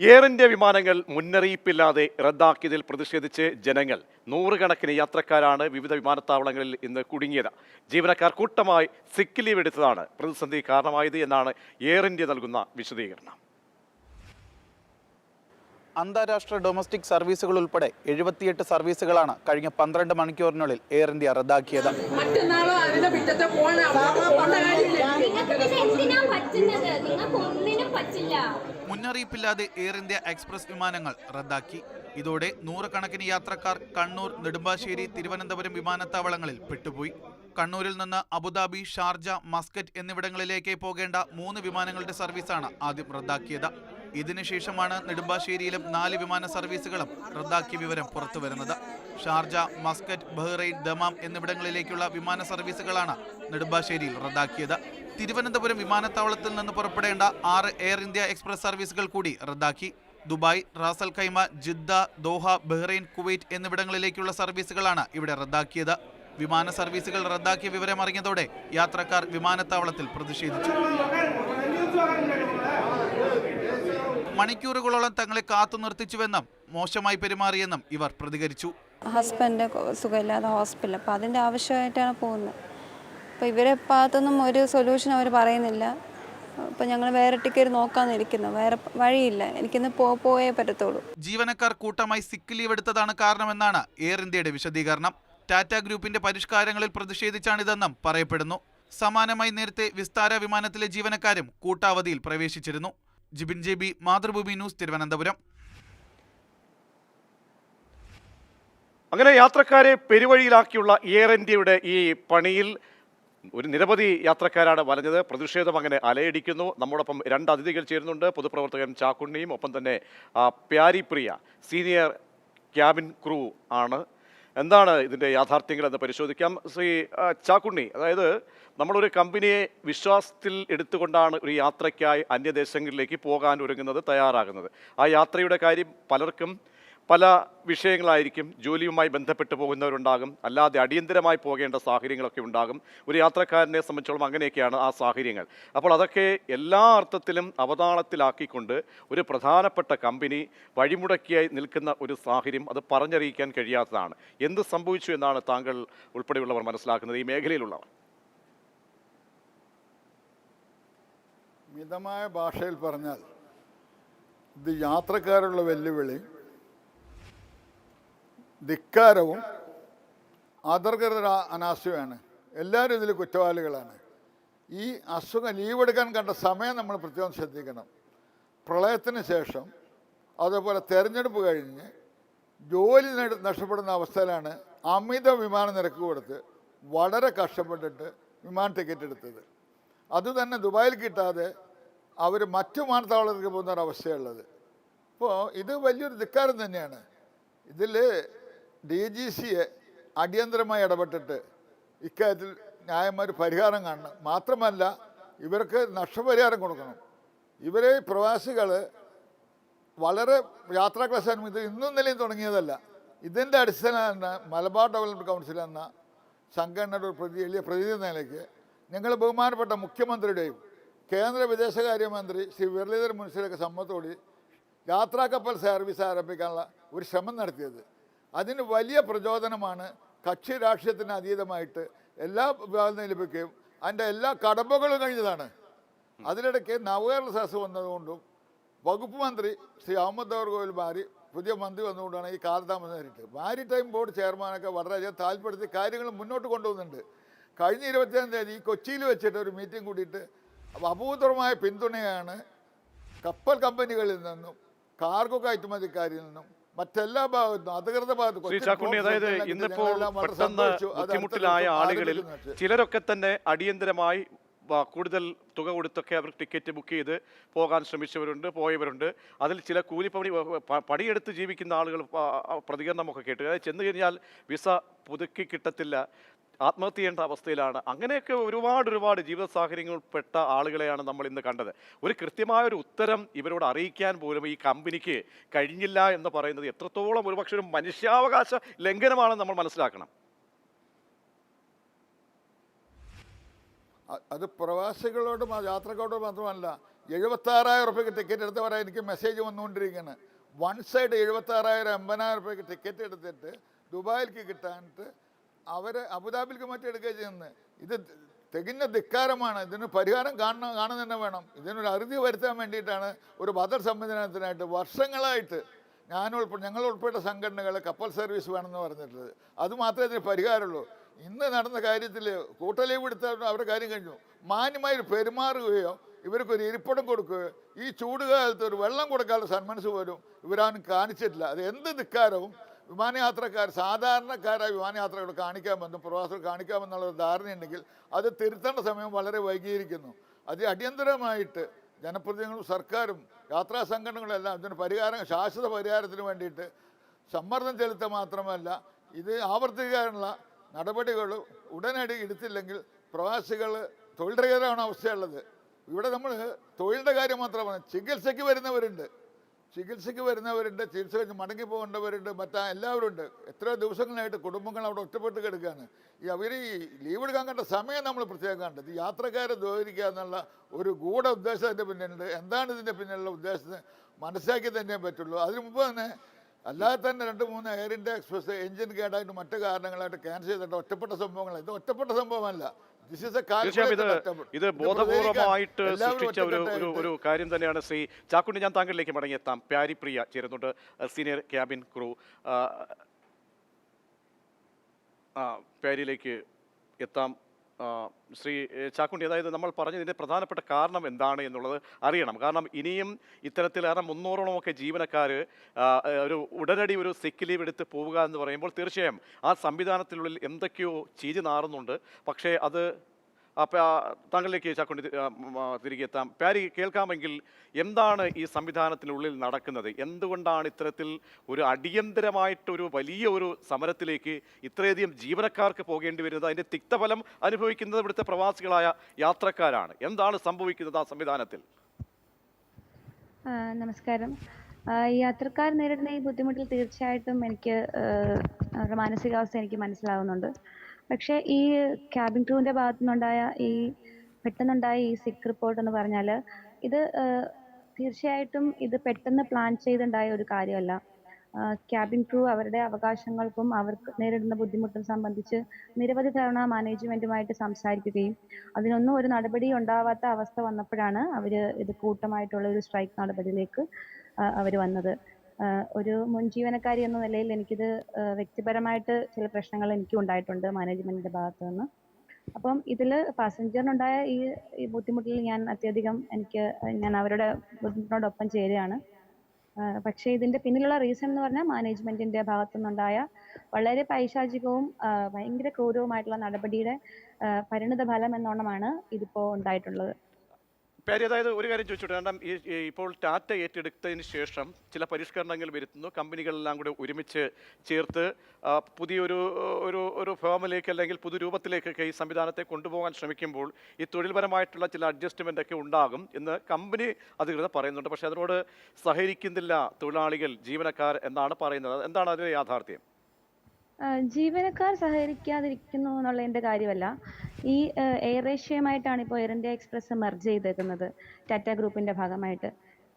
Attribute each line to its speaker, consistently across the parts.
Speaker 1: Air India വിമാനങ്ങൾ മുന്നറിയിപ്പില്ലാതെ റദ്ദാക്കിയതിൽ പ്രതിഷേധിച്ച് ജനങ്ങൾ നൂറുകണക്കിന് യാത്രക്കാരാണ് വിവിധ വിമാനത്താവളങ്ങളിൽ ഇന്ന് കുടുങ്ങിയത്. ജീവനക്കാർ കൂട്ടമായി സിക്ക് ലീവ് എടുത്തതാണ് പ്രതിസന്ധി കാരണമായത് എന്നാണ് എയർ ഇന്ത്യ നൽകുന്ന വിശദീകരണം.
Speaker 2: അന്താരാഷ്ട്ര ഡൊമസ്റ്റിക് സർവീസുകൾ ഉൾപ്പെടെ എഴുപത്തിയെട്ട് സർവീസുകളാണ് കഴിഞ്ഞ പന്ത്രണ്ട് മണിക്കൂറിനുള്ളിൽ എയർ ഇന്ത്യ റദ്ദാക്കിയത്.
Speaker 3: മറ്റന്നാളോ അതിന്റെ പോണ പോണ്ട കാര്യമില്ല.
Speaker 4: നിങ്ങൾക്ക് പറ്റുന്നത്? നിങ്ങൾക്ക് ഒന്നിനും പറ്റില്ല.
Speaker 2: മുന്നറിയിപ്പില്ലാതെ എയർ ഇന്ത്യ എക്സ്പ്രസ് വിമാനങ്ങൾ റദ്ദാക്കി. ഇതോടെ നൂറുകണക്കിന് യാത്രക്കാർ കണ്ണൂർ നെടുമ്പാശ്ശേരി തിരുവനന്തപുരം വിമാനത്താവളങ്ങളിൽ പെട്ടുപോയി. കണ്ണൂരിൽ നിന്ന് അബുദാബി ഷാർജ മസ്കറ്റ് എന്നിവിടങ്ങളിലേക്ക് പോകേണ്ട മൂന്ന് വിമാനങ്ങളുടെ സർവീസാണ് ആദ്യം റദ്ദാക്കിയത്. ഇതിനുശേഷമാണ് നെടുമ്പാശ്ശേരിയിലും നാല് വിമാന സർവീസുകളും റദ്ദാക്കിയ വിവരം പുറത്തുവരുന്നത് ഷാർജ മസ്കറ്റ് ബഹ്റൈൻ ദമാം എന്നിവിടങ്ങളിലേക്കുള്ള വിമാന സർവീസുകളാണ് നെടുമ്പാശ്ശേരിയിൽ റദ്ദാക്കിയത്. തിരുവനന്തപുരം വിമാനത്താവളത്തിൽ നിന്ന് പുറപ്പെടേണ്ട ആറ് എയർ ഇന്ത്യ എക്സ്പ്രസ് സർവീസുകൾ കൂടി റദ്ദാക്കി. Dubai Ras al Khaimah Jeddah Doha Bahrain Kuwait എന്നിവിടങ്ങളിലേക്കുള്ള സർവീസുകളാണ് ഇവിടെ റദ്ദാക്കിയത്. വിമാന സർവീസുകൾ റദ്ദാക്കിയ വിവരം അറിഞ്ഞതോടെ യാത്രക്കാർ വിമാനത്താവളത്തിൽ പ്രതിഷേധിച്ചു. മണിക്കൂറുകളോളം തങ്ങളെ കാത്തു നിർത്തിച്ചുവെന്നും മോശമായി പെരുമാറിയെന്നും ഇവർ പ്രതികരിച്ചു.
Speaker 5: ഹസ്ബൻഡ് സുഖമില്ലാതെ ഹോസ്പിറ്റലിൽ അപ്പോൾ അതിന്റെ ആവശ്യമായിട്ടാണ് പോകുന്നത്. അപ്പോൾ ഇവരെ ഭാഗത്തൊന്നും ഒരു സൊല്യൂഷൻ അവർ പറയുന്നില്ല. അപ്പോൾ ഞങ്ങൾ വേറെ ടിക്കറ്റ് നോക്കാന്നിരിക്കുന്നു വേറെ വഴിയില്ല. എനിക്കിന്ന് പോ പോയേ പറ്റത്തുള്ളൂ.
Speaker 2: ജീവനക്കാർ കൂട്ടമായി സിക്ക് ലീവ് എടുത്തതാണ് കാരണമെന്നാണ് എയർ ഇന്ത്യയുടെ വിശദീകരണം. ടാറ്റ ഗ്രൂപ്പിന്റെ പരിഷ്കാരങ്ങളിൽ പ്രതിഷേധിച്ചാണിതെന്നും പറയപ്പെടുന്നു. സമാനമായി നേരത്തെ വിസ്താര വിമാനത്തിലെ ജീവനക്കാരും കൂട്ടാവധിയിൽ പ്രവേശിച്ചിരുന്നു. Jibin J B Mathrubhumi news Thiruvananthapuram.
Speaker 1: അങ്ങനെ യാത്രക്കാരെ പെരുവഴിയിലാക്കിയുള്ള എയർ ഇന്ത്യയുടെ ഈ പണിയിൽ ഒരു നിരവധി യാത്രക്കാരാണ് വലഞ്ഞത്. പ്രതിഷേധം അങ്ങനെ അലയടിക്കുന്നു. നമ്മോടൊപ്പം രണ്ട് അതിഥികൾ ചേരുന്നുണ്ട്. പൊതുപ്രവർത്തകൻ ചാക്കുണ്ണിയും ഒപ്പം തന്നെ പ്യാരിപ്രിയ സീനിയർ ക്യാബിൻ ക്രൂ ആണ്. എന്താണ് ഇതിന്റെ യാഥാർത്ഥ്യങ്ങൾ എന്ന് പരിശോധിക്കാം. ശ്രീ ചാക്കുണ്ണി അതായത് നമ്മളൊരു കമ്പനിയെ വിശ്വാസത്തിൽ എടുത്തുകൊണ്ടാണ് ഒരു യാത്രയ്ക്കായി അന്യദേശങ്ങളിലേക്ക് പോകാൻ ഒരുങ്ങുന്നത് തയ്യാറാകുന്നത്. ആ യാത്രയുടെ കാര്യം പലർക്കും പല വിഷയങ്ങളായിരിക്കും ജോലിയുമായി ബന്ധപ്പെട്ട് പോകുന്നവരുണ്ടാകും. അല്ലാതെ അടിയന്തരമായി പോകേണ്ട സാഹചര്യങ്ങളൊക്കെ ഉണ്ടാകും. ഒരു യാത്രക്കാരനെ സംബന്ധിച്ചോളം അങ്ങനെയൊക്കെയാണ് ആ സാഹചര്യങ്ങൾ. അപ്പോൾ അതൊക്കെ എല്ലാ അർത്ഥത്തിലും അവതാളത്തിലാക്കിക്കൊണ്ട് ഒരു പ്രധാനപ്പെട്ട കമ്പനി വഴിമുടക്കിയായി നിൽക്കുന്ന ഒരു സാഹചര്യം അത് പറഞ്ഞറിയിക്കാൻ കഴിയാത്തതാണ്. എന്ത് സംഭവിച്ചു എന്നാണ് താങ്കൾ ഉൾപ്പെടെയുള്ളവർ മനസ്സിലാക്കുന്നത് ഈ മേഖലയിലുള്ളവർ?
Speaker 6: മിതമായ ഭാഷയിൽ പറഞ്ഞാൽ ഇത് യാത്രക്കാരുള്ള വെല്ലുവിളി ധിക്കാരവും ആദർഗത അനാസ്യമാണ് എല്ലാവരും ഇതിൽ കുറ്റവാളികളാണ്. ഈ അസുഖം ലീവ് എടുക്കാൻ കണ്ട സമയം നമ്മൾ പ്രത്യേകം ശ്രദ്ധിക്കണം. പ്രളയത്തിന് ശേഷം അതേപോലെ തെരഞ്ഞെടുപ്പ് കഴിഞ്ഞ് ജോലി നഷ്ടപ്പെടുന്ന അവസ്ഥയിലാണ് അമിത വിമാന നിരക്ക് കൊടുത്ത് വളരെ കഷ്ടപ്പെട്ടിട്ട് വിമാന ടിക്കറ്റ് എടുത്തത്. അത് തന്നെ ദുബായിൽ കിട്ടാതെ അവർ മറ്റു വിമാനത്താവളത്തിലേക്ക് പോകുന്ന ഒരവസ്ഥയുള്ളത് അപ്പോൾ ഇത് വലിയൊരു ധിക്കാരം തന്നെയാണ്. ഇതിൽ ഡി ജി സിയെ അടിയന്തരമായി ഇടപെട്ടിട്ട് ഇക്കാര്യത്തിൽ ഒരു പരിഹാരം കാണണം. മാത്രമല്ല ഇവർക്ക് നഷ്ടപരിഹാരം കൊടുക്കണം. ഇവരെ പ്രവാസികൾ വളരെ യാത്രാ ക്ലാസ് ഇത് ഇന്നും നിലയും തുടങ്ങിയതല്ല. ഇതിന്റെ അടിസ്ഥാന മലബാർ ഡെവലപ്മെന്റ് കൗൺസിൽ എന്ന സംഘടനയുടെ ഒരു പ്രതി വലിയ പ്രതിനിധി നിലയ്ക്ക് ഞങ്ങൾ ബഹുമാനപ്പെട്ട മുഖ്യമന്ത്രിയുടെയും കേന്ദ്ര വിദേശകാര്യമന്ത്രി ശ്രീ മുൻസിലൊക്കെ സമ്മതത്തോടെ യാത്രാ കപ്പൽ സർവീസ് ആരംഭിക്കാനുള്ള ഒരു ശ്രമം നടത്തിയത്. അതിന് വലിയ പ്രചോദനമാണ് കക്ഷി രാഷ്ട്രീയത്തിന് അതീതമായിട്ട് എല്ലാ വിഭാഗത്തിനും ലഭിക്കുകയും അതിന്റെ എല്ലാ കടമ്പകളും കഴിഞ്ഞതാണ്. അതിനിടയ്ക്ക് നവകേരള സദസ് വന്നതുകൊണ്ടും വകുപ്പ് മന്ത്രി ശ്രീ അഹമ്മദ് അവർ ഗോയൽ മാറി പുതിയ മന്ത്രി വന്നുകൊണ്ടാണ് ഈ കാലതാമസം നേരിട്ട്. മാരിടൈം ബോർഡ് ചെയർമാനൊക്കെ വളരെയധികം താല്പര്യത്തിൽ കാര്യങ്ങൾ മുന്നോട്ട് കൊണ്ടുപോകുന്നുണ്ട് കഴിഞ്ഞ ഇരുപത്തിയാം തീയതി ഈ കൊച്ചിയിൽ വെച്ചിട്ട് ഒരു മീറ്റിംഗ് കൂടിയിട്ട് അഭൂതപൂർവമായ പിന്തുണയാണ് കപ്പൽ കമ്പനികളിൽ നിന്നും കാർഗോ കയറ്റുമതിക്കാരിൽ നിന്നും മറ്റെല്ലാ ഭാഗത്തും അധികൃത ഭാഗത്തും
Speaker 1: ചാക്കുണ്ണി അതായത് ഇന്നിപ്പോൾ പെട്ടെന്ന്. ബുദ്ധിമുട്ടിലായ ആളുകളിൽ ചിലരൊക്കെ തന്നെ അടിയന്തരമായി കൂടുതൽ തുക കൊടുത്തൊക്കെ അവർ ടിക്കറ്റ് ബുക്ക് ചെയ്ത് പോകാൻ ശ്രമിച്ചവരുണ്ട് പോയവരുണ്ട്. അതിൽ ചില കൂലിപ്പണി പടിയെടുത്ത് പണിയെടുത്ത് ജീവിക്കുന്ന ആളുകൾ പ്രതികരണമൊക്കെ കേട്ടു. അതായത് ചെന്ന് കഴിഞ്ഞാൽ വിസ പുതുക്കി കിട്ടത്തില്ല. ആത്മഹത്യ ചെയ്യേണ്ട അവസ്ഥയിലാണ്. അങ്ങനെയൊക്കെ ഒരുപാട് ഒരുപാട് ജീവിത സാഹചര്യങ്ങളിൽപ്പെട്ട ആളുകളെയാണ് നമ്മൾ ഇന്ന് കണ്ടത്. ഒരു കൃത്യമായ ഒരു ഉത്തരം ഇവരോട് അറിയിക്കാൻ പോലും ഈ കമ്പനിക്ക് കഴിഞ്ഞില്ല എന്ന് പറയുന്നത് എത്രത്തോളം ഒരുപക്ഷെ ഒരു മനുഷ്യാവകാശ ലംഘനമാണെന്ന് നമ്മൾ മനസ്സിലാക്കണം.
Speaker 6: അത് പ്രവാസികളോടും യാത്രക്കാരോടും മാത്രമല്ല എഴുപത്താറായിരം റുപ്യക്ക് ടിക്കറ്റ് എടുത്തവരാ എനിക്ക് മെസ്സേജ് വന്നുകൊണ്ടിരിക്കുകയാണ്. വൺ സൈഡ് എഴുപത്താറായിരം എൺപതിനായിരം റുപ്യക്ക് ടിക്കറ്റ് എടുത്തിട്ട് ദുബായിലേക്ക് കിട്ടാനിട്ട് അവർ അബുദാബിലേക്ക് മാറ്റിയെടുക്കുക ചെയ്യുന്നത്. ഇത് തികഞ്ഞ ധിക്കാരമാണ്. ഇതിന് പരിഹാരം കാണണം കാണുന്ന തന്നെ വേണം. ഇതിനൊരു അറുതി വരുത്താൻ വേണ്ടിയിട്ടാണ് ഒരു ബദർ സംവിധാനത്തിനായിട്ട് വർഷങ്ങളായിട്ട് ഞാൻ ഉൾപ്പെടെ ഞങ്ങൾ ഉൾപ്പെട്ട സംഘടനകൾ കപ്പൽ സർവീസ് വേണമെന്ന് പറഞ്ഞിട്ടുള്ളത്. അത് മാത്രമേ ഇതിന് പരിഹാരമുള്ളൂ. ഇന്ന് നടന്ന കാര്യത്തിൽ കൂട്ടലീവ് എടുത്ത അവരുടെ കാര്യം കഴിഞ്ഞു. മാന്യമായി പെരുമാറുകയോ ഇവർക്കൊരു ഇരിപ്പിടം കൊടുക്കുകയോ ഈ ചൂടുകാലത്ത് ഒരു വെള്ളം കൊടുക്കാനുള്ള സന്മനസ് പോലും ഇവരാരും കാണിച്ചിട്ടില്ല. അത് എന്ത് ധിക്കാരവും വിമാനയാത്രക്കാർ സാധാരണക്കാരായ വിമാനയാത്രകൾ കാണിക്കാമെന്നും പ്രവാസികൾ കാണിക്കാമെന്നുള്ളൊരു ധാരണയുണ്ടെങ്കിൽ അത് തിരുത്തേണ്ട സമയം വളരെ വൈകിയിരിക്കുന്നു. അത് അടിയന്തരമായിട്ട് ജനപ്രതിനിധികളും സർക്കാരും യാത്രാ സംഘടനകളും എല്ലാം ഇതിന് പരിഹാരം ശാശ്വത പരിഹാരത്തിന് വേണ്ടിയിട്ട് സമ്മർദ്ദം ചെലുത്തുക മാത്രമല്ല ഇത് ആവർത്തിക്കാനുള്ള നടപടികൾ ഉടനടി എടുത്തില്ലെങ്കിൽ പ്രവാസികൾ തൊഴിൽ രഹിതരാണ് അവസ്ഥയുള്ളത്. ഇവിടെ നമ്മൾ തൊഴിലിന്റെ കാര്യം മാത്രമാണ് ചികിത്സയ്ക്ക് വരുന്നവരുണ്ട്. ചികിത്സയ്ക്ക് വരുന്നവരുണ്ട് ചികിത്സ കഴിഞ്ഞ് മടങ്ങി പോകേണ്ടവരുണ്ട് മറ്റാ എല്ലാവരും ഉണ്ട്. എത്ര ദിവസങ്ങളായിട്ട് കുടുംബങ്ങൾ അവിടെ ഒറ്റപ്പെട്ട് കിടക്കുകയാണ്. ഈ അവർ ഈ ലീവ് എടുക്കാൻ കണ്ട സമയം നമ്മൾ പ്രത്യേകം കണ്ടത് യാത്രക്കാരെ ദ്രോഹിക്കുക എന്നുള്ള ഒരു ഗൂഢ ഉദ്ദേശം അതിന്റെ പിന്നിലുണ്ട്. എന്താണ് ഇതിന്റെ പിന്നിലുള്ള ഉദ്ദേശത്തിന് മനസ്സിലാക്കി തന്നെ പറ്റുള്ളൂ. അതിന് മുമ്പ് തന്നെ അല്ലാതെ തന്നെ രണ്ട് മൂന്ന് എയർ ഇന്ത്യ എക്സ്പ്രസ് എഞ്ചിൻ കേടായിട്ട് മറ്റു കാരണങ്ങളായിട്ട് ക്യാൻസൽ ചെയ്തിട്ട് ഒറ്റപ്പെട്ട സംഭവങ്ങൾ ഇത് ഒറ്റപ്പെട്ട സംഭവമല്ല.
Speaker 1: തീർച്ചയായും ഇത് ഇത് ബോധപൂർവമായിട്ട് സൃഷ്ടിച്ച ഒരു ഒരു ഒരു കാര്യം തന്നെയാണ് ശ്രീ ചാക്കുണ്ടി. ഞാൻ താങ്കളിലേക്ക് മടങ്ങിയെത്താം. പ്യാരിപ്രിയ ചേരുന്നുണ്ട്. Senior cabin crew. ആ, പ്യാരിയിലേക്ക് എത്താം. ശ്രീ ചാക്കുണ്ടി അതായത് നമ്മൾ പറഞ്ഞതിന്റെ പ്രധാനപ്പെട്ട കാരണം എന്താണ് എന്നുള്ളത് അറിയണം. കാരണം ഇനിയും ഇത്തരത്തിലേറെ മുന്നൂറോളമൊക്കെ ജീവനക്കാർ ഒരു ഉടനടി ഒരു സിക്ക് ലീവ് എടുത്ത് പോവുക എന്ന് പറയുമ്പോൾ തീർച്ചയായും ആ സംവിധാനത്തിനുള്ളിൽ എന്തൊക്കെയോ ചീജ് നാറുന്നുണ്ട്. പക്ഷേ അത് താങ്കളിലേക്ക് ചാക്കുണ്ടി തിരികെ എത്താം പാരി കേൾക്കാമെങ്കിൽ എന്താണ് ഈ സംവിധാനത്തിനുള്ളിൽ നടക്കുന്നത്? എന്തുകൊണ്ടാണ് ഇത്തരത്തിൽ ഒരു അടിയന്തരമായിട്ടൊരു വലിയ ഒരു സമരത്തിലേക്ക് ഇത്രയധികം ജീവനക്കാർക്ക് പോകേണ്ടി വരുന്നത്? അതിന്റെ തിക്തഫലം അനുഭവിക്കുന്നത് ഇവിടുത്തെ പ്രവാസികളായ യാത്രക്കാരാണ്. എന്താണ് സംഭവിക്കുന്നത് ആ സംവിധാനത്തിൽ?
Speaker 7: നമസ്കാരം. യാത്രക്കാർ നേരിടുന്ന ഈ ബുദ്ധിമുട്ടിൽ തീർച്ചയായിട്ടും എനിക്ക് മാനസികാവസ്ഥ എനിക്ക് മനസ്സിലാവുന്നുണ്ട്. പക്ഷേ ഈ ക്യാബിൻ ക്രൂവിന്റെ ഭാഗത്തു നിന്നുണ്ടായ ഈ പെട്ടെന്നുണ്ടായ ഈ സിക്ക് റിപ്പോർട്ട് എന്ന് പറഞ്ഞാൽ ഇത് തീർച്ചയായിട്ടും ഇത് പെട്ടെന്ന് പ്ലാൻ ചെയ്തുണ്ടായ ഒരു കാര്യമല്ല. ക്യാബിൻ ക്രൂ അവരുടെ അവകാശങ്ങൾക്കും അവർക്ക് നേരിടുന്ന ബുദ്ധിമുട്ടും സംബന്ധിച്ച് നിരവധി തവണ മാനേജ്മെന്റുമായിട്ട് സംസാരിക്കുകയും അതിനൊന്നും ഒരു നടപടി ഉണ്ടാവാത്ത അവസ്ഥ വന്നപ്പോഴാണ് അവർ ഇത് കൂട്ടമായിട്ടുള്ള ഒരു സ്ട്രൈക്ക് നടപടിയിലേക്ക് അവർ വന്നത്. ഒരു മുൻ ജീവനക്കാരി എന്ന നിലയിൽ എനിക്കിത് വ്യക്തിപരമായിട്ട് ചില പ്രശ്നങ്ങൾ എനിക്കും ഉണ്ടായിട്ടുണ്ട് മാനേജ്മെന്റിന്റെ ഭാഗത്ത് നിന്ന് അപ്പം ഇതിൽ പാസഞ്ചറിനുണ്ടായ ഈ ഈ ബുദ്ധിമുട്ടിൽ ഞാൻ അത്യധികം എനിക്ക് ഞാൻ അവരുടെ ബുദ്ധിമുട്ടിനോടൊപ്പം ചേരുകയാണ്. പക്ഷേ ഇതിന്റെ പിന്നിലുള്ള റീസൺ എന്ന് പറഞ്ഞാൽ മാനേജ്മെന്റിന്റെ ഭാഗത്തു നിന്നുണ്ടായ വളരെ പൈശാചികവും ഭയങ്കര ക്രൂരവുമായിട്ടുള്ള നടപടിയുടെ പരിണിത ഫലം എന്നോണമാണ് ഇതിപ്പോ ഉണ്ടായിട്ടുള്ളത്.
Speaker 1: പാരി അതായത് ഒരു കാര്യം ചോദിച്ചോട്ടെ. കാരണം ഈ ഇപ്പോൾ ടാറ്റ ഏറ്റെടുത്തതിന് ശേഷം ചില പരിഷ്കരണങ്ങൾ വരുത്തുന്നു. കമ്പനികളെല്ലാം കൂടെ ഒരുമിച്ച് ചേർത്ത് പുതിയൊരു ഒരു ഒരു ഫേമിലേക്ക് അല്ലെങ്കിൽ പുതുരൂപത്തിലേക്കൊക്കെ ഈ സംവിധാനത്തെ കൊണ്ടുപോകാൻ ശ്രമിക്കുമ്പോൾ ഈ തൊഴിൽപരമായിട്ടുള്ള ചില അഡ്ജസ്റ്റ്മെന്റ് ഒക്കെ ഉണ്ടാകും എന്ന് കമ്പനി അധികൃതർ പറയുന്നുണ്ട്. പക്ഷേ അതിനോട് സഹകരിക്കുന്നില്ല തൊഴിലാളികൾ ജീവനക്കാർ എന്നാണ് പറയുന്നത്. എന്താണ് അതിന്റെ യാഥാർത്ഥ്യം?
Speaker 7: ജീവനക്കാർ സഹകരിക്കാതിരിക്കുന്നു എന്നുള്ളതിന്റെ കാര്യമല്ല. ഈ എയർ ഏഷ്യയുമായിട്ടാണ് ഇപ്പോൾ എയർ ഇന്ത്യ എക്സ്പ്രസ് മെർജ് ചെയ്തേക്കുന്നത് ടാറ്റ ഗ്രൂപ്പിന്റെ ഭാഗമായിട്ട്.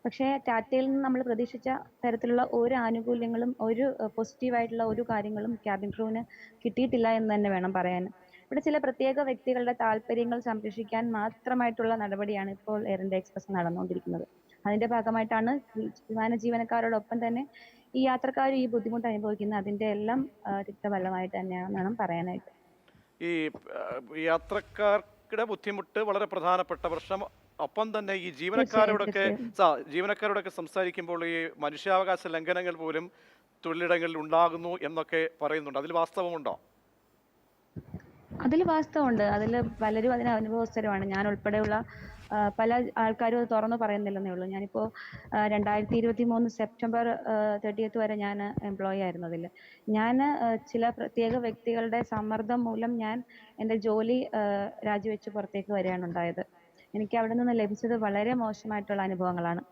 Speaker 7: പക്ഷേ ടാറ്റയിൽ നിന്ന് നമ്മൾ പ്രതീക്ഷിച്ച തരത്തിലുള്ള ഒരു ആനുകൂല്യങ്ങളും ഒരു പോസിറ്റീവായിട്ടുള്ള ഒരു കാര്യങ്ങളും ക്യാബിൻ ക്രൂവിന് കിട്ടിയിട്ടില്ല എന്ന് തന്നെ വേണം പറയാൻ. ഇവിടെ ചില പ്രത്യേക വ്യക്തികളുടെ താല്പര്യങ്ങൾ സംരക്ഷിക്കാൻ മാത്രമായിട്ടുള്ള നടപടിയാണ് ഇപ്പോൾ എയർ ഇന്ത്യ എക്സ്പ്രസ് നടന്നുകൊണ്ടിരിക്കുന്നത്. അതിന്റെ ഭാഗമായിട്ടാണ് വിമാന ജീവനക്കാരോടൊപ്പം തന്നെ ഈ യാത്രക്കാർ ഈ ബുദ്ധിമുട്ട് അനുഭവിക്കുന്നത് അതിന്റെ എല്ലാം തിക്തഫലമായിട്ട് തന്നെയാണെന്ന് വേണം പറയാനായിട്ട്.
Speaker 1: ഈ യാത്രക്കാർക്കിടെ ബുദ്ധിമുട്ട് വളരെ പ്രധാനപ്പെട്ട പ്രശ്നം. ഒപ്പം തന്നെ ഈ ജീവനക്കാരോടൊക്കെ ജീവനക്കാരോടൊക്കെ സംസാരിക്കുമ്പോൾ ഈ മനുഷ്യാവകാശ ലംഘനങ്ങൾ പോലും തൊഴിലിടങ്ങളിൽ ഉണ്ടാകുന്നു എന്നൊക്കെ പറയുന്നുണ്ട്. അതിൽ വാസ്തവമുണ്ടോ?
Speaker 7: അതിൽ വാസ്തവമുണ്ട്. അതിൽ പലരും അതിന് അനുഭവസ്ഥരുമാണ്. ഞാൻ ഉൾപ്പെടെയുള്ള പല ആൾക്കാരും അത് തുറന്നു പറയുന്നില്ലെന്നേ ഉള്ളൂ. ഞാനിപ്പോൾ രണ്ടായിരത്തി ഇരുപത്തി മൂന്ന് സെപ്റ്റംബർ തേർട്ടിയത്ത് വരെ ഞാൻ എംപ്ലോയി ആയിരുന്നു അതിൽ ഞാൻ ചില പ്രത്യേക വ്യക്തികളുടെ സമ്മർദ്ദം മൂലം ഞാൻ എന്റെ ജോലി രാജിവെച്ച് പുറത്തേക്ക് വരികയാണ് ഉണ്ടായത്. എനിക്ക് അവിടെ നിന്ന് ലഭിച്ചത് വളരെ മോശമായിട്ടുള്ള അനുഭവങ്ങളാണ്.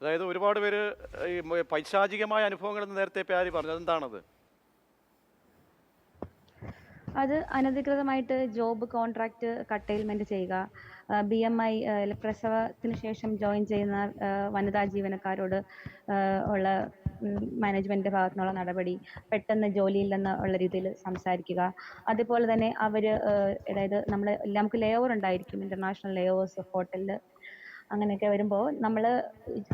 Speaker 1: അതായത് ഒരുപാട് പേര് പൈശാചികമായ അനുഭവങ്ങൾ നേരത്തെ പ്യാരി പറഞ്ഞു? അതെന്താണത്?
Speaker 7: അത് അനധികൃതമായിട്ട് ജോബ് കോൺട്രാക്റ്റ് കട്ടൈൽമെന്റ് ചെയ്യുക. ബി എം ഐ പ്രസവത്തിന് ശേഷം ജോയിൻ ചെയ്യുന്ന വനിതാ ജീവനക്കാരോട് ഉള്ള മാനേജ്മെന്റിന്റെ ഭാഗത്തു നിന്നുള്ള നടപടി പെട്ടെന്ന് ജോലിയില്ലെന്ന് ഉള്ള രീതിയിൽ സംസാരിക്കുക. അതുപോലെ തന്നെ അവർ അതായത് നമ്മൾ നമുക്ക് ലേ ഓവർ ഉണ്ടായിരിക്കും ഇന്റർനാഷണൽ ലേ ഓവേഴ്സ് ഹോട്ടലിൽ അങ്ങനെയൊക്കെ വരുമ്പോൾ നമ്മൾ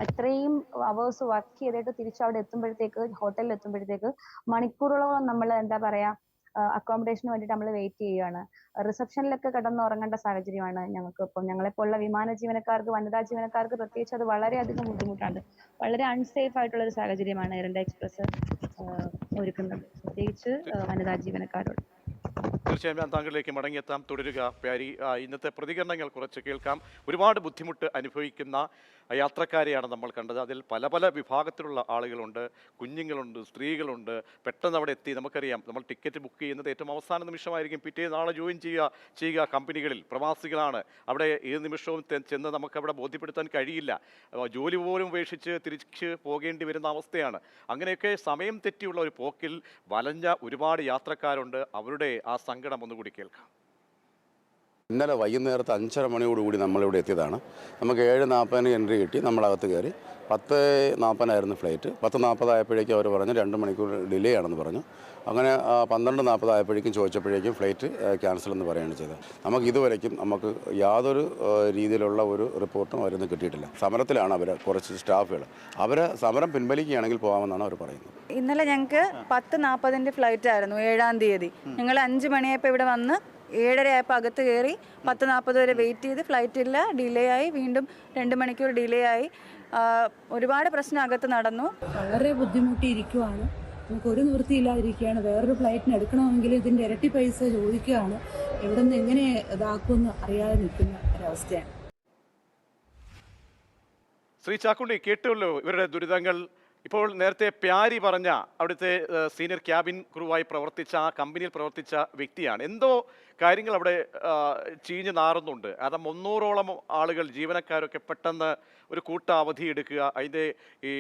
Speaker 7: അത്രയും അവേഴ്സ് വർക്ക് ചെയ്തിട്ട് തിരിച്ച് അവിടെ എത്തുമ്പോഴത്തേക്ക് ഹോട്ടലിൽ എത്തുമ്പോഴത്തേക്ക് മണിക്കൂറുകളോളം നമ്മൾ എന്താ പറയുക അക്കോമഡേഷന് വേണ്ടിയിട്ട് നമ്മൾ വെയിറ്റ് ചെയ്യുകയാണ് റിസപ്ഷനിലൊക്കെ കിടന്നുറങ്ങേണ്ട സാഹചര്യമാണ് ഞങ്ങൾക്ക്. ഇപ്പം ഞങ്ങളെപ്പോലുള്ള വിമാന ജീവനക്കാർക്ക് വനിതാ ജീവനക്കാർക്ക് പ്രത്യേകിച്ച് അത് വളരെയധികം ബുദ്ധിമുട്ടാണ്. വളരെ അൺസേഫ് ആയിട്ടുള്ള ഒരു സാഹചര്യമാണ് എയർ ഇന്ത്യ എക്സ്പ്രസ് ഒരുക്കുന്നത്. പ്രത്യേകിച്ച് വനിതാ ജീവനക്കാരോട്.
Speaker 1: തീർച്ചയായും താങ്കളിലേക്ക് മടങ്ങിയെത്താം. തുടരുക. പ്യാരി ഇന്നത്തെ പ്രതികരണങ്ങൾ കുറച്ച് കേൾക്കാം. ഒരുപാട് ബുദ്ധിമുട്ട് അനുഭവിക്കുന്ന യാത്രക്കാരെയാണ് നമ്മൾ കണ്ടത്. അതിൽ പല പല വിഭാഗത്തിലുള്ള ആളുകളുണ്ട്. കുഞ്ഞുങ്ങളുണ്ട് സ്ത്രീകളുണ്ട്. പെട്ടെന്ന് അവിടെ എത്തി. നമുക്കറിയാം നമ്മൾ ടിക്കറ്റ് ബുക്ക് ചെയ്യുന്നത് ഏറ്റവും അവസാന നിമിഷമായിരിക്കും. പിറ്റേ നാളെ ജോയിൻ ചെയ്യുക ചെയ്യുക കമ്പനികളിൽ പ്രവാസികളാണ്. അവിടെ ഏത് നിമിഷവും ചെന്ന് നമുക്കവിടെ ബോധ്യപ്പെടുത്താൻ കഴിയില്ല. ജോലി പോലും ഉപേക്ഷിച്ച് തിരിച്ച് പോകേണ്ടി വരുന്ന അവസ്ഥയാണ്. അങ്ങനെയൊക്കെ സമയം തെറ്റിയുള്ള ഒരു പോക്കിൽ വലഞ്ഞ ഒരുപാട് യാത്രക്കാരുണ്ട്. അവരുടെ ആ സങ്കടം ഒന്നുകൂടി കേൾക്കാം.
Speaker 8: ഇന്നലെ വൈകുന്നേരത്ത് അഞ്ചര മണിയോടുകൂടി നമ്മളിവിടെ എത്തിയതാണ്. നമുക്ക് ഏഴ് നാൽപ്പതിന് എൻട്രി കിട്ടി നമ്മളകത്ത് കയറി. പത്ത് നാൽപ്പതിനായിരുന്നു ഫ്ലൈറ്റ്. പത്ത് നാൽപ്പതായപ്പോഴേക്കും അവർ പറഞ്ഞു രണ്ട് മണിക്കൂർ ഡിലേ ആണെന്ന് പറഞ്ഞു. അങ്ങനെ പന്ത്രണ്ട് നാൽപ്പതായപ്പോഴേക്കും ചോദിച്ചപ്പോഴേക്കും ഫ്ലൈറ്റ് ക്യാൻസൽ എന്ന് പറയുകയാണ് ചെയ്തത്. നമുക്ക് ഇതുവരേക്കും നമുക്ക് യാതൊരു രീതിയിലുള്ള ഒരു റിപ്പോർട്ടും അവരൊന്നും കിട്ടിയിട്ടില്ല. സമരത്തിലാണ് അവർ കുറച്ച് സ്റ്റാഫുകൾ. അവർ സമരം പിൻവലിക്കുകയാണെങ്കിൽ പോകാമെന്നാണ് അവർ പറയുന്നത്.
Speaker 9: ഇന്നലെ ഞങ്ങൾക്ക് പത്ത് നാൽപ്പതിന്റെ ഫ്ലൈറ്റ് ആയിരുന്നു ഏഴാം തീയതി. ഞങ്ങൾ അഞ്ച് മണിയായപ്പോൾ ഇവിടെ വന്ന് ഏഴര ആയപ്പോൾ അകത്ത് കയറി പത്ത് നാൽപ്പത് വരെ വെയിറ്റ് ചെയ്ത് ഫ്ലൈറ്റ് ഇല്ല ഡിലേ ആയി. വീണ്ടും രണ്ട് മണിക്കൂർ ഡിലേ ആയി. ഒരുപാട് പ്രശ്നം അകത്ത് നടന്നു.
Speaker 3: വളരെ ബുദ്ധിമുട്ടിയിരിക്കുവാണ്. നമുക്ക് ഒരു നിവൃത്തിയില്ലാതിരിക്കുകയാണ്. വേറൊരു ഫ്ലൈറ്റിന് എടുക്കണമെങ്കിൽ ഇതിന്റെ ഇരട്ടി പൈസ ചോദിക്കുകയാണ്. എവിടെ നിന്ന് എങ്ങനെ ഇതാക്കുമെന്ന് അറിയാതെ നിൽക്കുന്ന ഒരവസ്ഥയാണ്.
Speaker 1: ശ്രീ ചാക്കുണ്ടി കേട്ടുള്ളൂ ഇവരുടെ ദുരിതങ്ങൾ. ഇപ്പോൾ നേരത്തെ പ്യാരി പറഞ്ഞ അവിടുത്തെ സീനിയർ ക്യാബിൻ ക്രൂവായി പ്രവർത്തിച്ച ആ കമ്പനിയിൽ പ്രവർത്തിച്ച വ്യക്തിയാണ്. എന്തോ കാര്യങ്ങൾ അവിടെ ചീഞ്ഞു നാറുന്നുണ്ട്. അത് മുന്നൂറോളം ആളുകൾ ജീവനക്കാരൊക്കെ പെട്ടെന്ന് ഒരു കൂട്ട അവധി എടുക്കുക അതിന്റെ ഈ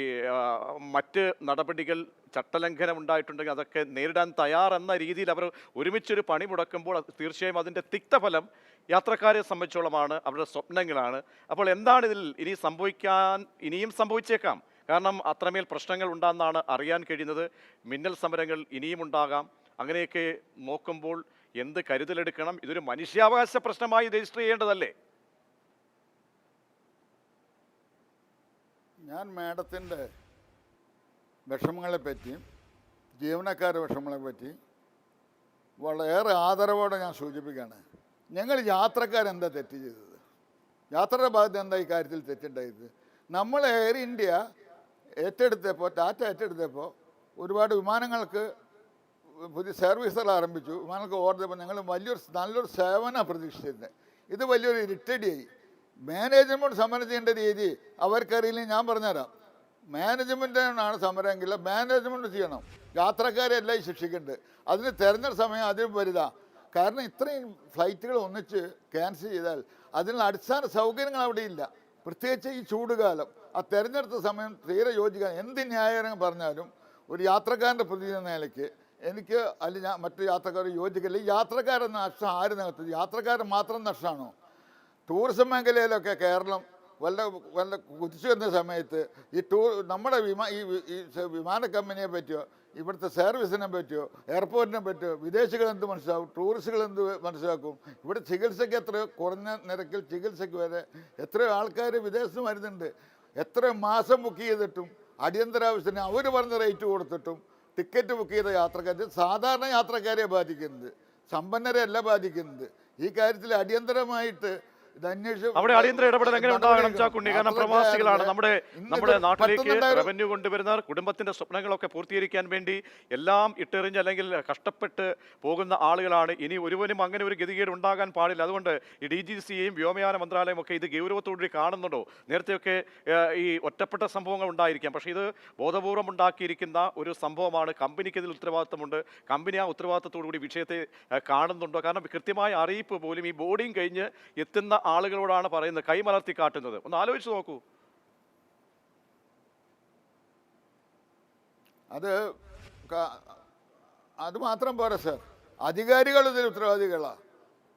Speaker 1: മറ്റ് നടപടികൾ ചട്ടലംഘനം ഉണ്ടായിട്ടുണ്ടെങ്കിൽ അതൊക്കെ നേരിടാൻ തയ്യാറെന്ന രീതിയിൽ അവർ ഒരുമിച്ചൊരു പണി മുടക്കുമ്പോൾ തീർച്ചയായും അതിന്റെ തിക്തഫലം യാത്രക്കാരെ സംബന്ധിച്ചോളമാണ് അവരുടെ സ്വപ്നങ്ങളാണ്. അപ്പോൾ എന്താണ് ഇതിൽ ഇനി സംഭവിക്കാൻ ഇനിയും സംഭവിച്ചേക്കാം? കാരണം അത്രമേൽ പ്രശ്നങ്ങൾ ഉണ്ടാകുന്നതാണ് അറിയാൻ കഴിയുന്നത്. മിന്നൽ സമരങ്ങൾ ഇനിയും ഉണ്ടാകാം. അങ്ങനെയൊക്കെ നോക്കുമ്പോൾ എന്ത് കരുതലെടുക്കണം? ഇതൊരു മനുഷ്യാവകാശ പ്രശ്നമായി രജിസ്റ്റർ ചെയ്യേണ്ടതല്ലേ?
Speaker 6: ഞാൻ മാഡത്തിന്റെ വിഷമങ്ങളെ പറ്റി ജീവനക്കാരുടെ വിഷമങ്ങളെ പറ്റി വളരെ ആദരവോടെ ഞാൻ സൂചിപ്പിക്കുകയാണ്. ഞങ്ങൾ യാത്രക്കാരെന്താ തെറ്റ് ചെയ്തത്? യാത്രയുടെ ഭാഗത്ത് എന്താ ഈ കാര്യത്തിൽ തെറ്റുണ്ടായത്? നമ്മൾ എയർ ഇന്ത്യ ഏറ്റെടുത്തപ്പോൾ ടാറ്റ ഏറ്റെടുത്തപ്പോൾ ഒരുപാട് വിമാനങ്ങൾക്ക് പുതിയ സർവീസുകൾ ആരംഭിച്ചു. വിമാനങ്ങൾക്ക് ഓർഡർ ഞങ്ങൾ വലിയൊരു നല്ലൊരു സേവന പ്രതീക്ഷിച്ചിരുന്നത് ഇത് വലിയൊരു ഇറിറ്റഡിയായി മാനേജ്മെന്റ് സമരം ചെയ്യേണ്ട രീതി അവർക്കറിയില്ല ഞാൻ പറഞ്ഞുതരാം. മാനേജ്മെന്റിനാണ് സമരമെങ്കിൽ മാനേജ്മെന്റ് ചെയ്യണം. യാത്രക്കാരെ എല്ലാം ശിക്ഷിക്കുന്നുണ്ട് അതിന് തിരഞ്ഞെടുപ്പ് സമയം അതിന് വലുതാ. കാരണം ഇത്രയും ഫ്ലൈറ്റുകൾ ഒന്നിച്ച് ക്യാൻസൽ ചെയ്താൽ അതിനുള്ള അടിസ്ഥാന സൗകര്യങ്ങൾ ഇല്ല. പ്രത്യേകിച്ച് ഈ ചൂടുകാലം ആ തെരഞ്ഞെടുത്ത സമയം തീരെ യോജിക്കാൻ എന്ത് ന്യായം പറഞ്ഞാലും ഒരു യാത്രക്കാരന്റെ പ്രതി നിലയ്ക്ക് എനിക്ക് അല്ല ഞാൻ മറ്റു യാത്രക്കാർ യോജിക്കില്ല ഈ യാത്രക്കാരെന്ന നഷ്ടം ആര് നികത്തും? യാത്രക്കാരൻ മാത്രം നഷ്ടമാണോ? ടൂറിസം മേഖലയിലൊക്കെ കേരളം വല്ല വല്ല കുതിച്ചു വരുന്ന സമയത്ത് ഈ ടൂർ നമ്മുടെ വിമാ ഈ വിമാന കമ്പനിയെ പറ്റിയോ ഇവിടുത്തെ സർവീസിനെ പറ്റിയോ എയർപോർട്ടിനെ പറ്റിയോ വിദേശികൾ എന്ത് മനസ്സിലാവും ടൂറിസ്റ്റുകൾ എന്ത് മനസ്സിലാക്കും? ഇവിടെ ചികിത്സയ്ക്ക് എത്രയോ കുറഞ്ഞ നിരക്കിൽ ചികിത്സയ്ക്ക് വരെ എത്രയോ ആൾക്കാർ വിദേശത്ത് വരുന്നുണ്ട്? എത്ര മാസം ബുക്ക് ചെയ്തിട്ടും അടിയന്തരാവശ്യത്തിന് അവർ പറഞ്ഞ റേറ്റ് കൊടുത്തിട്ടും ടിക്കറ്റ് ബുക്ക് ചെയ്ത യാത്രക്കാർ സാധാരണ യാത്രക്കാരെ ബാധിക്കുന്നത് സമ്പന്നരെ അല്ല ബാധിക്കുന്നത്. ഈ കാര്യത്തിൽ അടിയന്തരമായിട്ട്
Speaker 1: അവിടെ അടിയന്തര ഇടപെടൽ എങ്ങനെ ഉണ്ടാകണം ചാക്കുണ്ണി? കാരണം പ്രവാസികളാണ് നമ്മുടെ നമ്മുടെ നാട്ടിലേക്ക്. റവന്യൂ കൊണ്ടുവരുന്നവർ കുടുംബത്തിന്റെ സ്വപ്നങ്ങളൊക്കെ പൂർത്തീകരിക്കാൻ വേണ്ടി എല്ലാം ഇട്ടെറിഞ്ഞ് അല്ലെങ്കിൽ കഷ്ടപ്പെട്ട് പോകുന്ന ആളുകളാണ്. ഇനി ഒരുവനും അങ്ങനെ ഒരു ഗതികേട് ഉണ്ടാകാൻ പാടില്ല. അതുകൊണ്ട് ഈ ഡി ജി വ്യോമയാന മന്ത്രാലയം ഒക്കെ ഇത് ഗൗരവത്തോടുകൂടി കാണുന്നുണ്ടോ? നേരത്തെയൊക്കെ ഈ ഒറ്റപ്പെട്ട സംഭവങ്ങൾ ഉണ്ടായിരിക്കാം. പക്ഷേ ഇത് ബോധപൂർവം ഉണ്ടാക്കിയിരിക്കുന്ന ഒരു സംഭവമാണ്. കമ്പനിക്ക് ഇതിൽ ഉത്തരവാദിത്തമുണ്ട്. കമ്പനി ആ ഉത്തരവാദിത്തത്തോടു കൂടി വിഷയത്തെ കാണുന്നുണ്ടോ? കാരണം കൃത്യമായ അറിയിപ്പ് പോലും ഈ ബോർഡിംഗ് കഴിഞ്ഞ് എത്തുന്ന ആളുകളോടാണ് പറയുന്നത് കൈമലർത്തി കാട്ടുന്നത്. ഒന്ന് ആലോചിച്ച് നോക്കൂ.
Speaker 6: അത് അത് മാത്രം പോരാ സാർ. അധികാരികൾ ഇതിൽ ഉത്തരവാദികളാണ്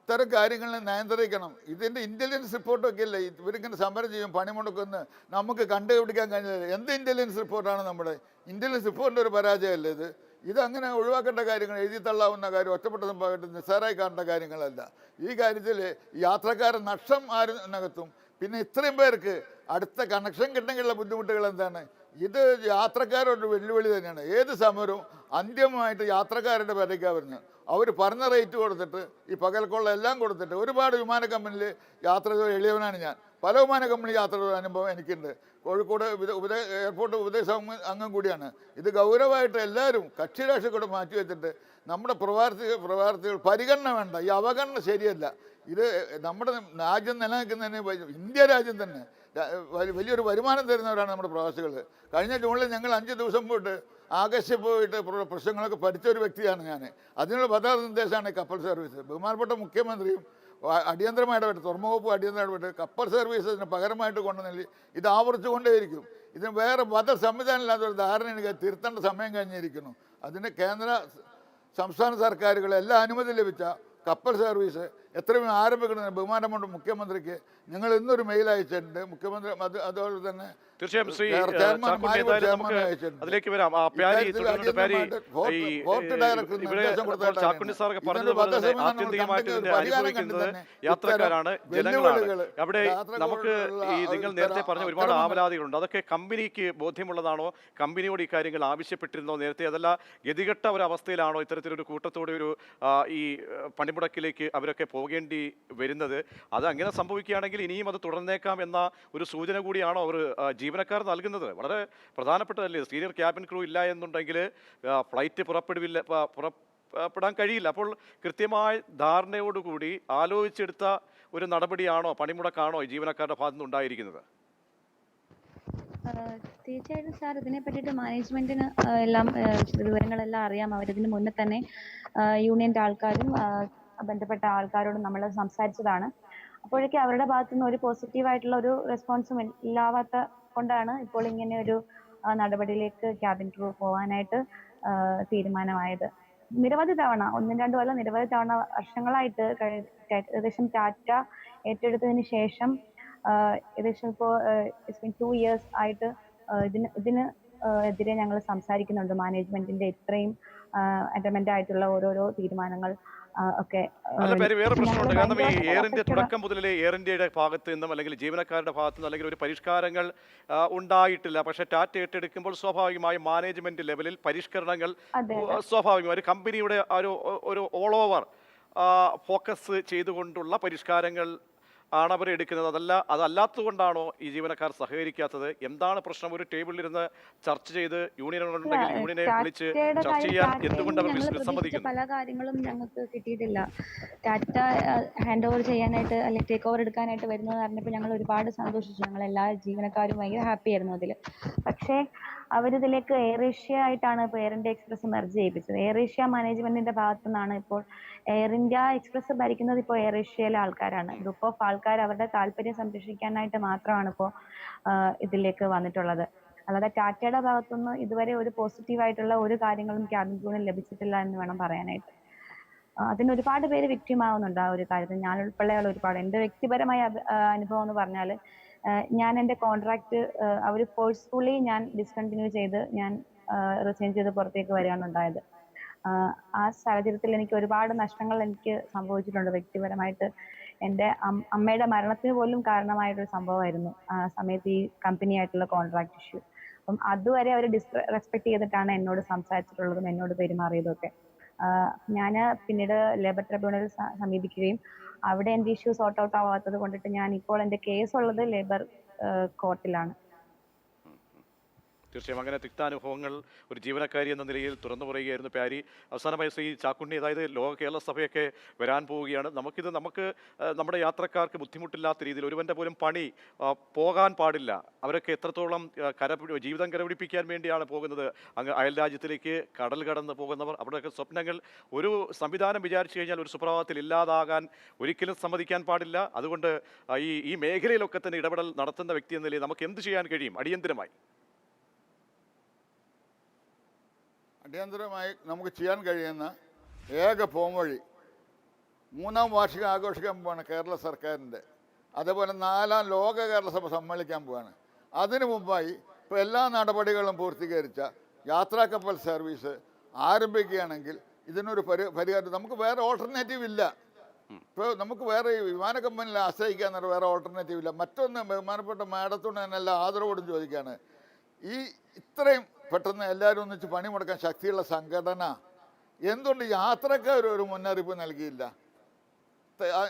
Speaker 6: ഇത്തരം കാര്യങ്ങളെ നിയന്ത്രിക്കണം ഇതിന്റെ ഇന്റലിജൻസ് റിപ്പോർട്ടൊക്കെ അല്ലേ ഇവരിങ്ങനെ സമരം ചെയ്യും പണിമുടക്കുമെന്ന് നമുക്ക് കണ്ടുപിടിക്കാൻ കഴിഞ്ഞില്ല. എന്ത് ഇന്റലിജൻസ് റിപ്പോർട്ടാണ് നമ്മുടെ? ഇന്റലിജൻസ് റിപ്പോർട്ടിന്റെ ഒരു പരാജയമല്ലേ ഇത്? ഇത് അങ്ങനെ ഒഴിവാക്കേണ്ട കാര്യങ്ങൾ എഴുതി തള്ളാവുന്ന കാര്യം ഒറ്റപ്പെട്ട സംഭവമായിട്ട് നിസ്സാരമായി കാണേണ്ട കാര്യങ്ങളല്ല. ഈ കാര്യത്തിൽ യാത്രക്കാരൻ നഷ്ടം ആരുന്നകത്തും പിന്നെ ഇത്രയും പേർക്ക് അടുത്ത കണക്ഷൻ കിട്ടണമെങ്കിലുള്ള ബുദ്ധിമുട്ടുകൾ എന്താണ്? ഇത് യാത്രക്കാരുടെ വെല്ലുവിളി തന്നെയാണ്. ഏത് സമരവും അന്തിമമായിട്ട് യാത്രക്കാരുടെ പേരേക്കാണ് വരുന്നത് അവർ പറഞ്ഞ റേറ്റ് കൊടുത്തിട്ട് ഈ പകൽക്കൊള്ള എല്ലാം കൊടുത്തിട്ട് ഒരുപാട് വിമാന കമ്പനിയിൽ യാത്ര എളിയവനാണ് ഞാൻ. പല വിമാന കമ്പനി യാത്രയുടെ അനുഭവം എനിക്കുണ്ട്. കോഴിക്കോട് ഉപദേ എയർപോർട്ട് ഉപദേശ അംഗം- കൂടിയാണ്. ഇത് ഗൗരവമായിട്ട് എല്ലാവരും കക്ഷി രാഷ്ട്രീയക്കൂടെ മാറ്റി വെച്ചിട്ട് നമ്മുടെ പ്രവാർത്തി പ്രവാർത്തികൾ പരിഗണന വേണ്ട. ഈ അവഗണന ശരിയല്ല. ഇത് നമ്മുടെ രാജ്യം നിലനിൽക്കുന്നതിന് ഇന്ത്യ രാജ്യം തന്നെ വലിയൊരു വരുമാനം തരുന്നവരാണ് നമ്മുടെ പ്രവാസികൾ. കഴിഞ്ഞ ജൂണിൽ ഞങ്ങൾ അഞ്ച് ദിവസം പോയിട്ട് ആകാശ പോയിട്ട് പ്ര- പ്രശ്നങ്ങളൊക്കെ പഠിച്ച ഒരു വ്യക്തിയാണ് ഞാൻ. അതിനുള്ള പദാർത്ഥ നിർദ്ദേശമാണ് കപ്പൽ സർവീസ്. ബഹുമാനപ്പെട്ട മുഖ്യമന്ത്രിയും അടിയന്തരമായിട്ട് ഇടപെട്ട് തുറമുഖപ്പ് അടിയന്തരമായിട്ട് ഇടപെട്ട് കപ്പൽ സർവീസസിന് പകരമായിട്ട് കൊണ്ടുവന്നില്ല ഇത് ആവർത്തിച്ചുകൊണ്ടേയിരിക്കും. ഇതിന് വേറെ ബദൽ സംവിധാനം ഇല്ലാത്ത ഒരു ധാരണ എനിക്ക് തിരുത്തേണ്ട സമയം കഴിഞ്ഞിരിക്കുന്നു. അതിന് കേന്ദ്ര സംസ്ഥാന സർക്കാരുകളെല്ലാം അനുമതി ലഭിച്ച കപ്പൽ സർവീസ് എത്രയും ആരംഭിക്കണം ബഹുമാനമുണ്ട് മുഖ്യമന്ത്രിക്ക്. ഞങ്ങൾ ഇന്നൊരു മെയിൽ അയച്ചിട്ടുണ്ട്. മുഖ്യമന്ത്രി അത് അതുപോലെ തന്നെ
Speaker 1: തീർച്ചയായും ശ്രീ. അതിലേക്ക് വരാം. ചാക്കുണ്ണി സാറൊക്കെ പറഞ്ഞതുപോലെ ആത്യന്തികമായിട്ട് അനുഭവിക്കുന്നത് യാത്രക്കാരാണ് ജനങ്ങളാണ്. അവിടെ നമുക്ക് ഈ നിങ്ങൾ നേരത്തെ പറഞ്ഞ ഒരുപാട് ആവലാതികളുണ്ട്. അതൊക്കെ കമ്പനിക്ക് ബോധ്യമുള്ളതാണോ? കമ്പനിയോട് ഈ കാര്യങ്ങൾ ആവശ്യപ്പെട്ടിരുന്നോ നേരത്തെ? അതല്ല ഗതികെട്ട ഒരു അവസ്ഥയിലാണോ ഇത്തരത്തിലൊരു കൂട്ടത്തോടെ ഒരു ഈ പണിമുടക്കിലേക്ക് അവരൊക്കെ പോകേണ്ടി വരുന്നത്. അത് അങ്ങനെ സംഭവിക്കുകയാണെങ്കിൽ ഇനിയും അത് തുടർന്നേക്കാം എന്ന ഒരു സൂചന കൂടിയാണോ അവർ ജീവനക്കാർ നൽകുന്നത്? വളരെ പ്രധാനപ്പെട്ടതല്ലേ? സീനിയർ ക്യാബിൻ ക്രൂ ഇല്ല എന്നുണ്ടെങ്കിൽ ഫ്ലൈറ്റ് പുറപ്പെടുവില്ല പുറപ്പെടാൻ കഴിയില്ല. അപ്പോൾ കൃത്യമായ ധാരണയോടുകൂടി ആലോചിച്ചെടുത്ത ഒരു നടപടിയാണോ പണിമുടക്കാണോ ജീവനക്കാരുടെ ഭാഗത്തു ഉണ്ടായിരിക്കുന്നത്?
Speaker 7: തീർച്ചയായിട്ടും സാർ ഇതിനെ പറ്റിയിട്ട് മാനേജ്മെന്റിന് എല്ലാം വിവരങ്ങളെല്ലാം അറിയാം. അവരിതിന് മുന്നേ തന്നെ യൂണിയന്റെ ആൾക്കാരും ബന്ധപ്പെട്ട ആൾക്കാരോട് നമ്മൾ സംസാരിച്ചതാണ്. അപ്പോഴേക്കും അവരുടെ ഭാഗത്തു നിന്ന് ഒരു പോസിറ്റീവ് ആയിട്ടുള്ള ഒരു റെസ്പോൺസും ഇല്ലാവാത്ത കൊണ്ടാണ് ഇപ്പോൾ ഇങ്ങനെ ഒരു നടപടിയിലേക്ക് ക്യാബിൻ ക്രൂ പോകാനായിട്ട് തീരുമാനമായത്. നിരവധി തവണ ഒന്നും രണ്ടും അല്ല നിരവധി തവണ വർഷങ്ങളായിട്ട് ഏകദേശം ടാറ്റ ഏറ്റെടുത്തതിന് ശേഷം ഏകദേശം ഇപ്പോ ഇറ്റ്സ് ബീൻ ടു ഇയേഴ്സ് ആയിട്ട് ഇതിന് ഇതിന് എതിരെ ഞങ്ങൾ സംസാരിക്കുന്നുണ്ട്. മാനേജ്മെന്റിന്റെ ഇത്രയും അറ്റമെന്റ് ആയിട്ടുള്ള ഓരോരോ തീരുമാനങ്ങൾ ഒക്കെ
Speaker 1: അല്ല പേര് വേറെ പ്രശ്നമുണ്ട്. കാരണം ഈ എയർ ഇന്ത്യ തുടക്കം മുതലേ എയർ ഇന്ത്യയുടെ ഭാഗത്ത് നിന്നും അല്ലെങ്കിൽ ജീവനക്കാരുടെ ഭാഗത്ത് നിന്നും അല്ലെങ്കിൽ ഒരു പരിഷ്കാരങ്ങൾ ഉണ്ടായിട്ടില്ല. പക്ഷേ ടാറ്റ ഏറ്റെടുക്കുമ്പോൾ സ്വാഭാവികമായും മാനേജ്മെന്റ് ലെവലിൽ പരിഷ്കരണങ്ങൾ സ്വാഭാവികമായി ഒരു കമ്പനിയുടെ ഒരു ഒരു ഓൾ ഓവർ ഫോക്കസ് ചെയ്തുകൊണ്ടുള്ള പരിഷ്കാരങ്ങൾ ആണ് അവർ എടുക്കുന്നത് അതല്ല അതല്ലാത്തത് കൊണ്ടാണോ ഈ ജീവനക്കാർ സഹകരിക്കാത്തത്? എന്താണ് പ്രശ്നം? ഒരു ടേബിളിലിരുന്ന് ചർച്ച ചെയ്ത് യൂണിയനുകളുണ്ടെങ്കിൽ യൂണിയനെ വിളിച്ച് ചർച്ച ചെയ്യാൻ എന്തുകൊണ്ട് അവർ വിസമ്മതിക്കുന്നു?
Speaker 7: പല കാര്യങ്ങളും ഞങ്ങൾക്ക് കിട്ടിയിട്ടില്ല. ടാറ്റ ഹാൻഡ് ഓവർ ചെയ്യാനായിട്ട് അല്ലെങ്കിൽ ടേക്ക് ഓവർ എടുക്കാനായിട്ട് വരുന്നത് അറിഞ്ഞപ്പോൾ ഞങ്ങൾ ഒരുപാട് സന്തോഷിച്ചു. ഞങ്ങൾ എല്ലാ ജീവനക്കാരും ഭയങ്കര ഹാപ്പി ആയിരുന്നു അതിൽ. പക്ഷേ അവരിതിലേക്ക് എയർ ഏഷ്യ ആയിട്ടാണ് ഇപ്പോൾ എയർ ഇന്ത്യ എക്സ്പ്രസ് മെർജ് ചെയ്യിപ്പിച്ചത്. എയർ ഏഷ്യ മാനേജ്മെന്റിന്റെ ഭാഗത്തു നിന്നാണ് ഇപ്പോൾ എയർ ഇന്ത്യ എക്സ്പ്രസ് ഭരിക്കുന്നത് ഇപ്പോൾ എയർ ഏഷ്യയിലെ ആൾക്കാരാണ്. ഗ്രൂപ്പ് ഓഫ് ആൾക്കാർ അവരുടെ താല്പര്യം സംരക്ഷിക്കാനായിട്ട് മാത്രമാണ് ഇപ്പോൾ ഇതിലേക്ക് വന്നിട്ടുള്ളത്. അല്ലാതെ ടാറ്റയുടെ ഭാഗത്തുനിന്ന് ഇതുവരെ ഒരു പോസിറ്റീവ് ആയിട്ടുള്ള ഒരു കാര്യങ്ങളും ക്യാബിൻ ക്രൂവിന് ലഭിച്ചിട്ടില്ല എന്ന് വേണം പറയാനായിട്ട്. അതിന് ഒരുപാട് പേര് വിക്ടിം ആവുന്നുണ്ട് ആ ഒരു കാര്യത്തിൽ. ഞാൻ ഉൾപ്പെടെയുള്ള ഒരുപാട്. എന്റെ വ്യക്തിപരമായ അനുഭവം എന്ന് പറഞ്ഞാൽ ഞാൻ എന്റെ കോൺട്രാക്ട് അവർ ഫോഴ്സ്ഫുള്ളി ഞാൻ ഡിസ്കണ്ടിന്യൂ ചെയ്ത് ഞാൻ റിസൈൻ ചെയ്ത് പുറത്തേക്ക് വരികയാണ് ഉണ്ടായത്. ആ, സാഹചര്യത്തിൽ എനിക്ക് ഒരുപാട് നഷ്ടങ്ങൾ എനിക്ക് സംഭവിച്ചിട്ടുണ്ട്. വ്യക്തിപരമായിട്ട് എന്റെ അമ്മയുടെ മരണത്തിന് പോലും കാരണമായിട്ടൊരു സംഭവമായിരുന്നു. ആ സമയത്ത് ഈ കമ്പനി ആയിട്ടുള്ള കോൺട്രാക്ട് ഇഷ്യൂ അപ്പം അതുവരെ അവർ ഡിസ് റെസ്പെക്ട് ചെയ്തിട്ടാണ് എന്നോട് സംസാരിച്ചിട്ടുള്ളതും എന്നോട് പെരുമാറിയതും ഒക്കെ. ഞാൻ പിന്നീട് ലേബർ ട്രിബ്യൂണൽ സമീപിക്കുകയും അവിടെ എന്റെ ഇഷ്യൂ സോർട്ട് ഔട്ട് ആവാത്തത് കൊണ്ടിട്ട് ഞാൻ ഇപ്പോൾ എന്റെ കേസ് ഉള്ളത് ലേബർ കോർട്ടിലാണ്
Speaker 1: തീർച്ചയായും അങ്ങനെ തിക്താനുഭവങ്ങൾ ഒരു ജീവനക്കാരി എന്ന നിലയിൽ തുറന്നു പറയുകയായിരുന്നു പ്യാരി. അവസാനമായി ശ്രീ ചാക്കുണ്ണി അതായത് ലോക കേരള സഭയൊക്കെ വരാൻ പോവുകയാണ്. നമുക്കിത് നമുക്ക് നമ്മുടെ യാത്രക്കാർക്ക് ബുദ്ധിമുട്ടില്ലാത്ത രീതിയിൽ ഒരുവന്റെ പോലും പണി പോകാൻ പാടില്ല. അവരൊക്കെ എത്രത്തോളം കര ജീവിതം കരപിടിപ്പിക്കാൻ വേണ്ടിയാണ് പോകുന്നത്. അങ്ങ് അയൽ രാജ്യത്തിലേക്ക് കടൽ കടന്ന് പോകുന്നവർ അവിടെയൊക്കെ സ്വപ്നങ്ങൾ ഒരു സംവിധാനം വിചാരിച്ചു കഴിഞ്ഞാൽ ഒരു സുപ്രഭാതത്തിൽ ഇല്ലാതാകാൻ ഒരിക്കലും സമ്മതിക്കാൻ പാടില്ല. അതുകൊണ്ട് ഈ ഈ മേഖലയിലൊക്കെ തന്നെ ഇടപെടൽ നടത്തുന്ന വ്യക്തി എന്ന നിലയിൽ നമുക്ക് എന്ത് ചെയ്യാൻ കഴിയും? അടിയന്തരമായി.
Speaker 6: അടിയന്തരമായി നമുക്ക് ചെയ്യാൻ കഴിയുന്ന ഏക പോംവഴി മൂന്നാം വാർഷികം ആഘോഷിക്കാൻ പോവാണ് കേരള സർക്കാരിന്റെ. അതേപോലെ നാലാം ലോക കേരള സഭ സമ്മേളിക്കാൻ പോവാണ്. അതിനു മുമ്പായി ഇപ്പോൾ എല്ലാ നടപടികളും പൂർത്തീകരിച്ച യാത്രാ കപ്പൽ സർവീസ് ആരംഭിക്കുകയാണെങ്കിൽ ഇതിനൊരു പരി പരിഹാരം നമുക്ക് വേറെ ഓൾട്ടർനേറ്റീവ് ഇല്ല. ഇപ്പോൾ നമുക്ക് വേറെ വിമാന കമ്പനിയിൽ ആശ്രയിക്കാൻ വേറെ ഓൾട്ടർനേറ്റീവ് ഇല്ല. മറ്റൊന്ന് ബഹുമാനപ്പെട്ട മാഡത്തോട് ഞാൻ എല്ലാ ആദരവോടും ചോദിക്കുകയാണ്. ഈ ഇത്രയും പെട്ടെന്ന് എല്ലാവരും ഒന്നിച്ച് പണി മുടക്കാൻ ശക്തിയുള്ള സംഘടന എന്തുകൊണ്ട് യാത്രക്കാർ ഒരു മുന്നറിയിപ്പ് നൽകിയില്ല?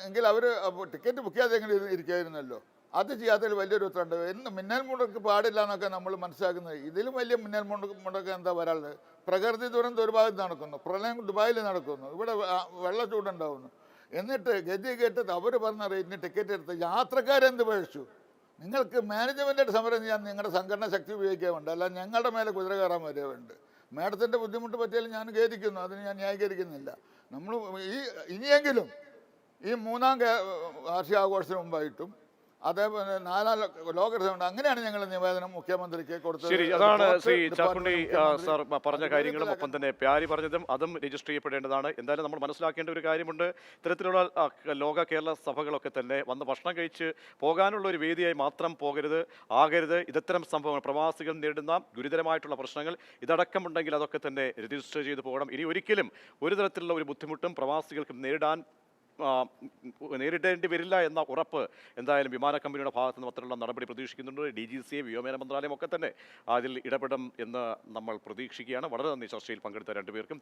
Speaker 6: എങ്കിൽ അവർ ടിക്കറ്റ് ബുക്ക് ചെയ്യാതെ ഇരി- ഇരിക്കുമായിരുന്നല്ലോ അത് ചെയ്യാത്തതിൽ വലിയൊരു ഉത്തരണ്ട് എന്ന് മിന്നൽ മുടക്ക് പാടില്ല എന്നൊക്കെ നമ്മൾ മനസ്സിലാക്കുന്നത്. ഇതിലും വലിയ മിന്നൽ മുടക്ക് മുടക്ക് എന്താ വരാനുള്ളത്? പ്രകൃതി ദുരന്ത ഒരു ഭാഗത്ത് നടക്കുന്നു. പ്രളയം ദുബായിൽ നടക്കുന്നു. ഇവിടെ വെള്ള ചൂടുണ്ടാവുന്നു. എന്നിട്ട് ഗതി കേട്ടത് അവർ പറഞ്ഞ റേറ്റിന് ടിക്കറ്റ് എടുത്ത് യാത്രക്കാരെന്ത് പഴിച്ചു നിങ്ങൾക്ക് മാനേജ്മെന്റായിട്ട് സമരം ചെയ്യാൻ നിങ്ങളുടെ സംഘടന ശക്തി ഉപയോഗിക്കാറുണ്ട് അല്ല ഞങ്ങളുടെ മേലെ കുതിര കയറാൻ വരേണ്ട മാഡത്തിന്റെ ബുദ്ധിമുട്ട് പറ്റിയാലും ഞാൻ ഖേദിക്കുന്നു. അതിന് ഞാൻ ന്യായീകരിക്കുന്നില്ല. നമ്മൾ ഈ ഇനിയെങ്കിലും ഈ മൂന്നാം വാർഷികാഘോഷത്തിന് മുമ്പായിട്ടും അതേപോലെ നാലാം ലോകരസമുണ്ട് അങ്ങനെയാണ് ഞങ്ങൾ നിവേദനം മുഖ്യമന്ത്രിക്ക് കൊടുത്തത്.
Speaker 1: ശരി അതാണ് ശ്രീ ചാക്കുണ്ടി സർ പറഞ്ഞ കാര്യങ്ങളും ഒപ്പം തന്നെ പ്യാരി പറഞ്ഞതും അതും രജിസ്റ്റർ ചെയ്യപ്പെടേണ്ടതാണ്. എന്തായാലും നമ്മൾ മനസ്സിലാക്കേണ്ട ഒരു കാര്യമുണ്ട്. ഇത്തരത്തിലുള്ള ലോക കേരള സഭകളൊക്കെ തന്നെ വന്ന് ഭക്ഷണം കഴിച്ച് പോകാനുള്ള ഒരു വേദിയായി മാത്രം പോകരുത് ആകരുത്. ഇത്തരം സംഭവങ്ങൾ പ്രവാസികൾ നേരിടുന്ന ഗുരുതരമായിട്ടുള്ള പ്രശ്നങ്ങൾ ഇതടക്കമുണ്ടെങ്കിൽ അതൊക്കെ തന്നെ രജിസ്റ്റർ ചെയ്ത് പോകണം. ഇനി ഒരിക്കലും ഒരു തരത്തിലുള്ള ഒരു ബുദ്ധിമുട്ടും പ്രവാസികൾക്ക് നേരിടാൻ നേരിടേണ്ടി വരില്ല എന്ന ഉറപ്പ് എന്തായാലും വിമാന കമ്പനിയുടെ ഭാഗത്ത് നിന്ന് അത്തരമുള്ള നടപടി പ്രതീക്ഷിക്കുന്നുണ്ട്. ഡി ജി സി വ്യോമയാന മന്ത്രാലയം ഒക്കെ തന്നെ അതിൽ ഇടപെടും എന്ന് നമ്മൾ പ്രതീക്ഷിക്കുകയാണ്. വളരെ നന്ദി. ചർച്ചയിൽ പങ്കെടുത്ത രണ്ടുപേർക്കും